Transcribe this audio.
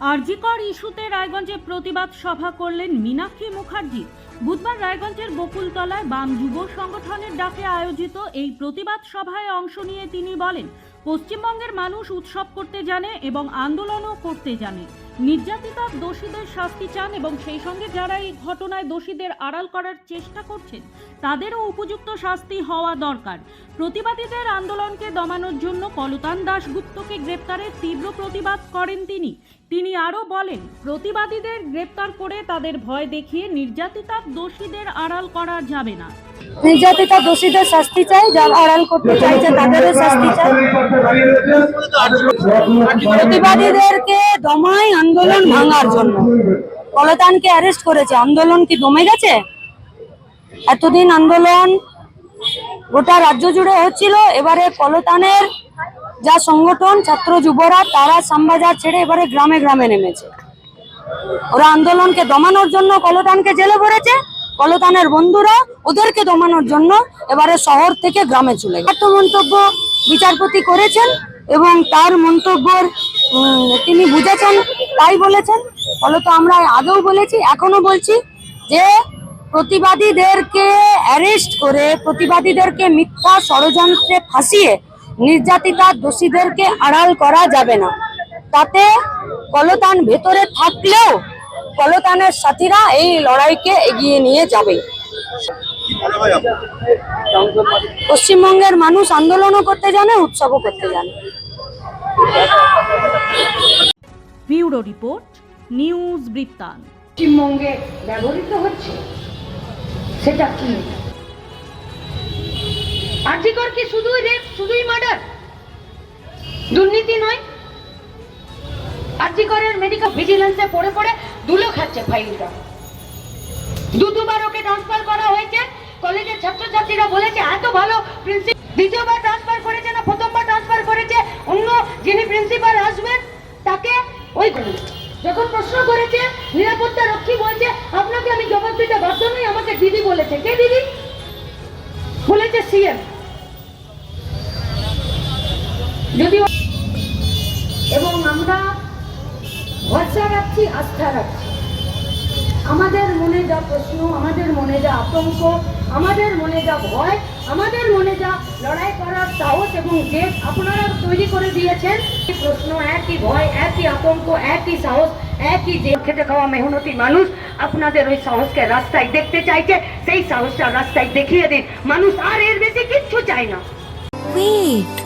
আরজিকর ইস্যুতে রায়গঞ্জে প্রতিবাদ সভা করলেন মীনাক্ষী মুখার্জি। বুধবার রায়গঞ্জের বকুলতলায় বাম যুব সংগঠনের ডাকে আয়োজিত এই প্রতিবাদ সভায় অংশ নিয়ে তিনি বলেন পশ্চিমবঙ্গের মানুষ উৎসব করতে জানে এবং আন্দোলনও করতে জানে। নির্যাতিতার দোষীদের শাস্তি চান এবং সেই সঙ্গে যারা এই ঘটনায় দোষীদের আড়াল করার চেষ্টা করছেন, তাদেরও উপযুক্ত শাস্তি হওয়া দরকার। প্রতিবাদীদের আন্দোলনকে দমানোর জন্য কলতান দাশগুপ্তকে গ্রেপ্তারের তীব্র প্রতিবাদ করেন তিনি। তিনি আরও বলেন, প্রতিবাদীদের গ্রেপ্তার করে তাদের ভয় দেখিয়ে নির্যাতিতার দোষীদের আড়াল করা যাবে না। নির্যাতিতা দোষীদের শাস্তি চাই, যারা আড়াল করতে চাইছে তাদেরও শাস্তি চাই। প্রতিবাদীদেরকে দমায় আন্দোলন ভাঙার জন্য। কলতানকে অ্যারেস্ট করেছে। আন্দোলন কি দমে গেছে? এতদিন আন্দোলন গোটা রাজ্য জুড়ে হচ্ছিল। এবারে কলতানের যা সংগঠন, ছাত্র যুবরা, তারা শ্যামবাজার ছেড়ে এবারে গ্রামে গ্রামে নেমেছে। ওরা আন্দোলনকে দমানোর জন্য কলতানকে জেলে ভরেছে। কলতানের বন্ধুরা ওদেরকে দমানোর জন্য এবারে শহর থেকে গ্রামে চলে গেছে। মন্তব্য বিচারপতি করেছেন এবং তার মন্তব্যর তিনি বুঝেছেন, তাই বলেছেন। ফলত আমরা আগেও বলেছি এখনও বলছি যে প্রতিবাদীদেরকে অ্যারেস্ট করে, প্রতিবাদীদেরকে মিথ্যা ষড়যন্ত্রে ফাঁসিয়ে নির্যাতিতা দোষীদেরকে আড়াল করা যাবে না। তাতে কলতান ভেতরে থাকলেও কলতানের সাথীরা এই লড়াইকে এগিয়ে নিয়ে যাবে। পশ্চিমবঙ্গের মানুষ আন্দোলনও করতে জানে উৎসবও করতে জানে। ব্যুরো রিপোর্ট নিউজ বৃত্তান্ত পশ্চিমবঙ্গে ব্যবহৃত হচ্ছে সেটা কি? আর্থিকর কি শুধুই রেপ শুধুই মার্ডার দুর্নীতি নয়। আর্থিকরের মেডিকেল ভিজিলেন্সে পড়ে পড়ে দুলো খাচ্ছে ফাইলটা। দু দুবার ওকে ট্রান্সফার করা হয়েছে। কলেজের ছাত্রছাত্রীরা বলেছে, এত ভালো প্রিন্সিপাল দ্বিতীয়বার ট্রান্সফার করেছে না, প্রথমবার ট্রান্সফার করেছে। অন্য যিনি প্রিন্সিপাল আসবেন, তাকে ওই যখন প্রশ্ন করেছে, নিরাপত্তা রক্ষী বলছে, আপনাকে আমি জবাব দিতে বাধ্য নই, আমাকে দিদি বলেছে। কে দিদি? বলেছে সিএম যদিও এবং আমরা ভরসা রাখছি, আস্থা রাখছি। আমাদের মনে যা প্রশ্ন, আমাদের মনে যা আতঙ্ক, আমাদের মনে যা ভয়, আমাদের মনে যা লড়াই করার সাহস এবং জেদ আপনারা তৈরি করে দিয়েছেন প্রশ্ন একই ভয়, একই আতঙ্ক, একই সাহস, একই যে খেতে খাওয়া মেহনতি মানুষ আপনাদের ওই সাহসকে রাস্তায় দেখতে চাইছে, সেই সাহসটা রাস্তায় দেখিয়ে দিন। মানুষ আর এর বেশি কিচ্ছু চায় না। Wait.